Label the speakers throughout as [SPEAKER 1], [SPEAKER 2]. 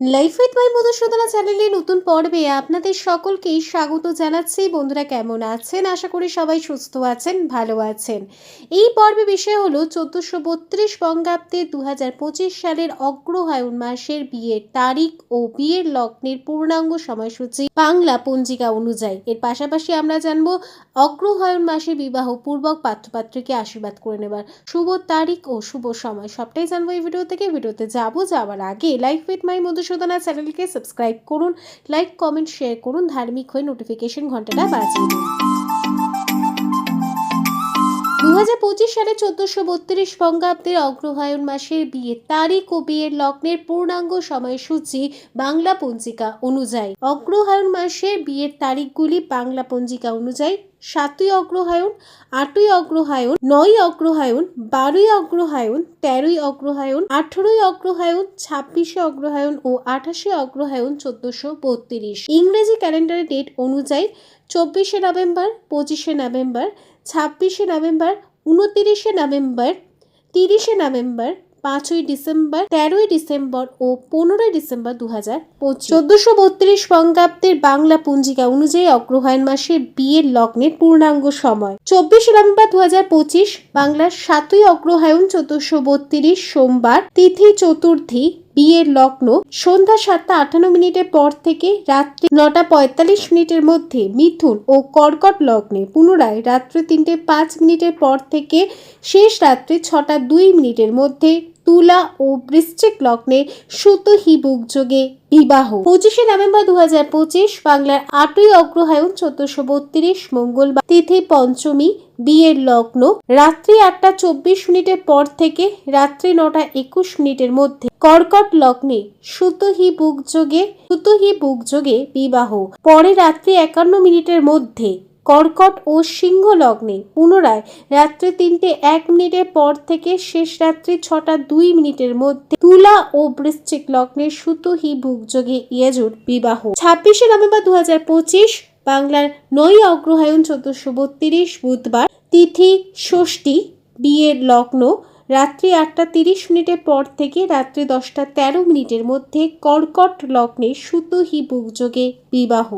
[SPEAKER 1] Life with my Madhusudana চ্যানেলে নতুন পর্বে আপনাদের সকলকেই স্বাগত জানাচ্ছি। বন্ধুরা কেমন আছেন? আশা করি সবাই সুস্থ আছেন, ভালো আছেন। এই পর্বে বিষয় হলো চোদ্দোশো বত্রিশ বঙ্গাব্দে দু হাজার পঁচিশ সালের অগ্রহায়ণ মাসের বিয়ের তারিখ ও বিয়ের লগ্নের পূর্ণাঙ্গ সময়সূচি বাংলা পঞ্জিকা অনুযায়ী। এর পাশাপাশি আমরা জানব অগ্রহায়ণ মাসে বিবাহ পূর্বক পাত্রপাত্রীকে আশীর্বাদ করে নেবার শুভ তারিখ ও শুভ সময়। সবটাই জানব এই ভিডিও থেকে। ভিডিওতে যাব, যাওয়ার আগে লাইফ উইথ মাই মধুসূদনা চ্যানেলকে সাবস্ক্রাইব করুন, লাইক, কমেন্ট, শেয়ার করুন, ধার্মিক হয়ে নোটিফিকেশন ঘন্টাটা বাজিয়ে দিন। দু হাজার পঁচিশ সালে চোদ্দশো বত্রিশ বঙ্গাব্দের অগ্রহায়ণ মাসের বিয়ের তারিখ ও বিয়ের লগ্নের পূর্ণাঙ্গ সময়সূচি বাংলা পঞ্জিকা অনুযায়ী। অগ্রহায়ণ মাসের বিয়ের তারিখগুলি বাংলা পঞ্জিকা অনুযায়ী সাতই অগ্রহায়ণ, আটই অগ্রহায়ণ নয় অগ্রহায়ণ, বারোই অগ্রহায়ণ, তেরোই অগ্রহায়ণ, আঠেরোই অগ্রহায়ণ, ছাব্বিশে অগ্রহায়ণ ও আঠাশে অগ্রহায়ণ চোদ্দশো বত্রিশ। ইংরেজি ক্যালেন্ডারের ডেট অনুযায়ী চব্বিশে নভেম্বর, পঁচিশে নভেম্বর, ছাব্বিশে নভেম্বর, উনতিরিশে নভেম্বর, তিরিশে নভেম্বর পাঁচই ডিসেম্বর, তেরোই ডিসেম্বর ও পনেরোই ডিসেম্বর দু হাজার চোদ্দশো বত্রিশ বঙ্গাব্দের বাংলা পঞ্জিকা অনুযায়ী অগ্রহায়ণ মাসের বিয়ের লগ্নের পূর্ণাঙ্গ সময়। চব্বিশে নভেম্বর দু হাজার পঁচিশ, বাংলার সাতই অগ্রহায়ণ চোদ্দশো বত্রিশ সোমবার, তিথি চতুর্থী বিয়ের লগ্ন সন্ধ্যা সাতটা আটান্ন মিনিটের পর থেকে রাত্রি নটা পঁয়তাল্লিশ মিনিটের মধ্যে মিথুন ও কর্কট লগ্নে পুনরায় রাত্রি তিনটে পাঁচ মিনিটের পর থেকে শেষ রাত্রে ছটা দুই মিনিটের মধ্যে তুলা ও বৃশ্চিক লগ্নে সুতহি যোগে বিবাহ। পঁচিশে নভেম্বর দু হাজার পঁচিশ বাংলার আটই অগ্রহায়ণ চোদ্দশো বত্রিশ মঙ্গলবার। তিথি পঞ্চমী, বিয়ের লগ্ন। রাত্রি আটটা চব্বিশ মিনিটের পর থেকে রাত্রি নটা একুশ মিনিটের মধ্যে। কর্কট লগ্নে সুতহি যোগে সুতহি যোগে বিবাহ। পরে রাত্রি একান্ন মিনিটের মধ্যে কর্কট ও সিংহ লগ্নে পুনরায় রাত্রে তিনটে এক মিনিটের পর থেকে শেষ রাত্রি ছটা দুই মিনিটের মধ্যে তুলা ও বৃশ্চিক লগ্নে সুতহি যোগে ইয়াজুর বিবাহ। ছাব্বিশে নভেম্বর দু হাজার পঁচিশ, বাংলার নয় অগ্রহায়ণ চোদ্দশো বত্রিশ বুধবার, তিথি ষষ্ঠী, বিয়ের লগ্ন, রাত্রি আটটা তিরিশ মিনিটের পর থেকে রাত্রি দশটা তেরো মিনিটের মধ্যে কর্কট লগ্নে সুতহি যোগে বিবাহ।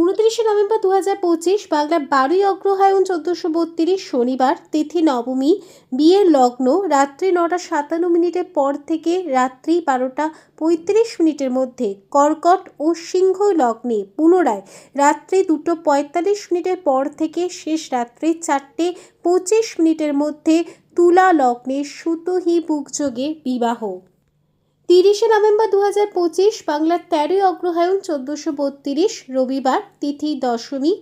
[SPEAKER 1] উনত্রিশে নভেম্বর দু হাজার পঁচিশ বাংলার বারোই অগ্রহায়ণ চোদ্দশো বত্রিশ শনিবার, তিথি নবমী, বিয়ের লগ্ন, রাত্রি নটা সাতান্ন মিনিটের পর থেকে রাত্রি বারোটা পঁয়ত্রিশ মিনিটের মধ্যে কর্কট ও সিংহ লগ্নে পুনরায় রাত্রি দুটো পঁয়তাল্লিশ মিনিটের পর থেকে শেষ রাত্রি চারটে পঁচিশ মিনিটের মধ্যে তুলা লগ্নে সুতহি বুকযোগে বিবাহ। তিরিশে নভেম্বর দু হাজার পঁচিশ বাংলার তেরোই অগ্রহায়ণ চোদ্দোশো বত্রিশ রবিবার তিথি দশমী।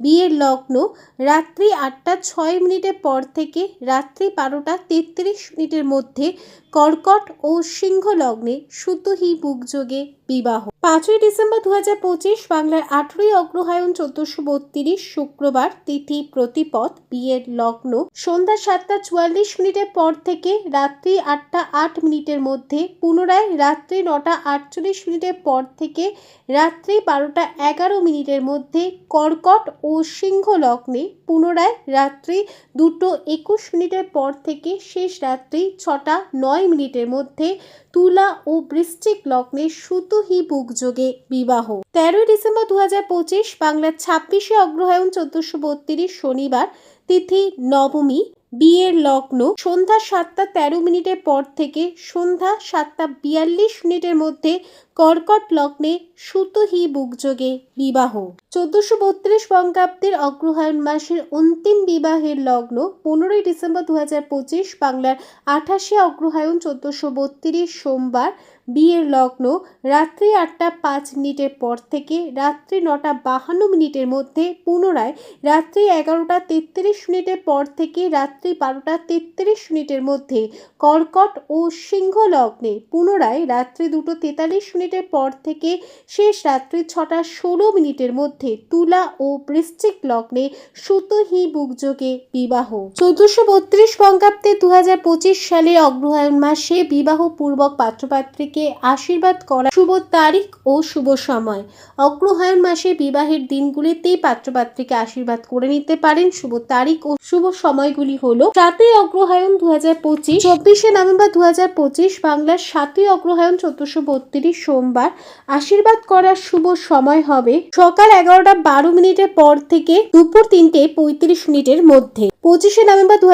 [SPEAKER 1] বিয়ের লগ্ন রাত্রি আটটা ছয় মিনিটের পর থেকে রাত্রি বারোটা তেত্রিশ মিনিটের মধ্যে কর্কট ও সিংহ লগ্নে সুতহি বুকযোগে বিবাহ। পাঁচই ডিসেম্বর দু হাজার পঁচিশ বাংলার আঠেরোই অগ্রহায়ণ চোদ্দশো বত্রিশ শুক্রবার তিথি প্রতিপদ বিয়ের লগ্ন সন্ধ্যা সাতটা চুয়াল্লিশ মিনিটের পর থেকে রাত্রি আটটা আট মিনিটের মধ্যে পুনরায় রাত্রি নটা আটচল্লিশ মিনিটের পর থেকে রাত্রি বারোটা এগারো মিনিটের মধ্যে কর্কট ও সিংহ লগ্নে পুনরায় রাত্রি দুটো একুশ মিনিটের পর থেকে শেষ রাত্রি ছটা নয় মিনিটের মধ্যে তুলা ও বৃশ্চিক লগ্নে সুতহি বুকযোগে বিবাহ। তেরোই ডিসেম্বর দু হাজার পঁচিশ বাংলার ছাব্বিশে অগ্রহায়ণ চোদ্দশো বত্রিশ শনিবার তিথি নবমী। বিয়ের লগ্ন সন্ধ্যা সাতটা তেরো মিনিটের পর থেকে সন্ধ্যা সাতটা বিয়াল্লিশ মিনিটের মধ্যে কর্কট লগ্নে সুতহি বুকযোগে বিবাহ। চোদ্দশো বত্রিশ বঙ্গাব্দের অগ্রহায়ণ মাসের অন্তিম বিবাহের লগ্ন পনেরোই ডিসেম্বর দু হাজার পঁচিশ বাংলার আঠাশে অগ্রহায়ণ চোদ্দশো বত্রিশ সোমবার বিয়ের লগ্ন রাত্রি আটটা পাঁচ মিনিটের পর থেকে রাত্রি নটা বাহান্ন মিনিটের মধ্যে পুনরায় রাত্রি এগারোটা তেত্রিশ মিনিটের পর থেকে রাত্রি বারোটা তেত্রিশ মিনিটের মধ্যে কর্কট ও সিংহ লগ্নে পুনরায় রাত্রি দুটো তেতাল্লিশ মিনিটের পর থেকে শেষ রাত্রি ছটা ষোলো মিনিটের মধ্যে তুলা ও বৃশ্চিক লগ্নে সুতহি বুকযোগে বিবাহ। চোদ্দশো বত্রিশ বঙ্গাব্দে দু হাজার পঁচিশ সালে অগ্রহায়ণ মাসে বিবাহ পূর্বক পাত্রপাত্রীকে আশীর্বাদ করা শুভ তারিখ ও শুভ সময়। অগ্রহায়ণ মাসে বিবাহের দিনগুলিতেই পাত্রপাত্রীকে আশীর্বাদ করে নিতে পারেন শুভ তারিখ ও শুভ সময়গুলি হলো সাতই অগ্রহায়ণ দু হাজার পঁচিশ, চব্বিশে নভেম্বর দু হাজার পঁচিশ, বাংলার সাতই অগ্রহায়ণ চোদ্দশো বত্রিশ সোমবার। আশীর্বাদ করার শুভ সময় হবে সকাল এগারোটা বারো মিনিটের পর থেকে দুপুর তিনটে পঁয়ত্রিশ মিনিটের মধ্যে। পঁচিশে নভেম্বর দু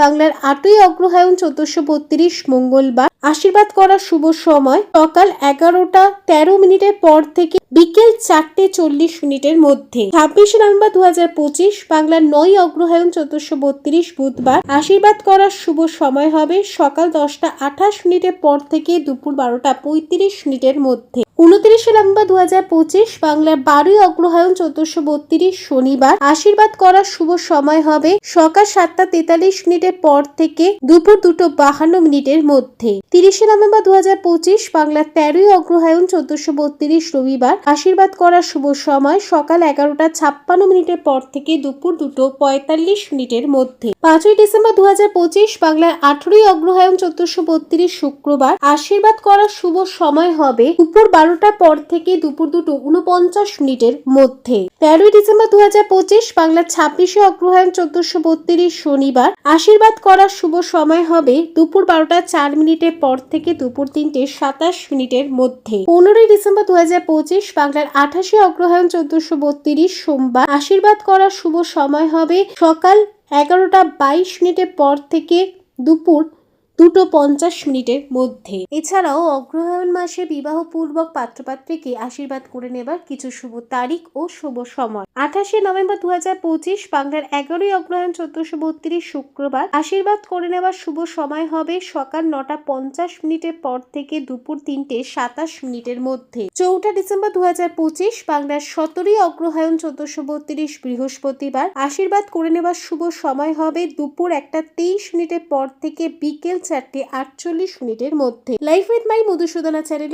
[SPEAKER 1] বাংলার আটই অগ্রহায়ণ চোদ্দশো বত্রিশ, মঙ্গলবার। আশীর্বাদ করার শুভ সময় সকাল এগারোটা তেরো মিনিটের পর থেকে বিকেল চারটে চল্লিশ মিনিটের মধ্যে। ছাব্বিশে নভেম্বর দু হাজার পঁচিশ, বাংলার নয় অগ্রহায়ণ চোদ্দশো বত্রিশ, বুধবার। আশীর্বাদ করার শুভ সময় হবে সকাল দশটা আঠাশ মিনিটের পর থেকে দুপুর বারোটা পঁয়ত্রিশ মিনিটের মধ্যে। উনত্রিশে নভেম্বর দু হাজার পঁচিশ বাংলার বারোই অগ্রহায়ণ চোদ্দশো বত্রিশ শনিবার। আশীর্বাদ করার শুভ সময় হবে সকাল সাতটা তেতাল্লিশ মিনিটের পর থেকে দুপুর দুটো বাহান্ন মিনিটের মধ্যে। তিরিশে নভেম্বর দু হাজার পঁচিশ বাংলার তেরোই অগ্রহায়ণ চোদ্দশো বত্রিশ রবিবার। আশীর্বাদ করার শুভ সময় সকাল এগারোটা ছাপ্পান্ন মিনিটের পর থেকে দুপুর দুটো পঁয়তাল্লিশ মিনিটের মধ্যে। পাঁচই ডিসেম্বর দু হাজার পঁচিশ বাংলার আঠেরোই অগ্রহায়ণ চোদ্দশো বত্রিশ শুক্রবার। আশীর্বাদ করার শুভ সময় হবে দুপুর বারোটার পর থেকে দুপুর দুটো উনপঞ্চাশ মিনিটের মধ্যে। তেরোই ডিসেম্বর দু হাজার পঁচিশ বাংলার ছাব্বিশে অগ্রহায়ণ চোদ্দশো বত্রিশ শনিবার। আশীর্বাদ করার শুভ সময় হবে দুপুর বারোটা চার মিনিটের পর থেকে দুপুর তিনটে সাতাশ মিনিটের মধ্যে। পনেরোই ডিসেম্বর দু হাজার পঁচিশ, বাংলার আঠাশে অগ্রহায়ণ চোদ্দশো বত্রিশ সোমবার। আশীর্বাদ করার শুভ সময় হবে সকাল এগারোটা বাইশ মিনিটের পর থেকে দুপুর দুটো পঞ্চাশ মিনিটের মধ্যে। এছাড়াও অগ্রহায়ণ মাসে বিবাহপূর্বক পাত্রপাত্রীকে আশীর্বাদ করে নেবার কিছু শুভ তারিখ ও শুভ সময়। আঠাশে নভেম্বর দু হাজার পঁচিশ, বাংলার এগারোই অগ্রহায়ণ চোদ্দশো বত্রিশ শুক্রবার আশীর্বাদ করে নেবার শুভ সময় হবে সকাল নটা পঞ্চাশ মিনিটের পর থেকে দুপুর তিনটে সাতাশ মিনিটের মধ্যে। চৌঠা ডিসেম্বর দু হাজার পঁচিশ, বাংলার সতেরোই অগ্রহায়ণ চোদ্দশো বত্রিশ বৃহস্পতিবার আশীর্বাদ করে নেবার শুভ সময় হবে দুপুর একটা তেইশ মিনিটের পর থেকে বিকেল চারটে আটচল্লিশ মিনিটের মধ্যে। লাইফ উইথ মাই মধুসূদনা চ্যানেলে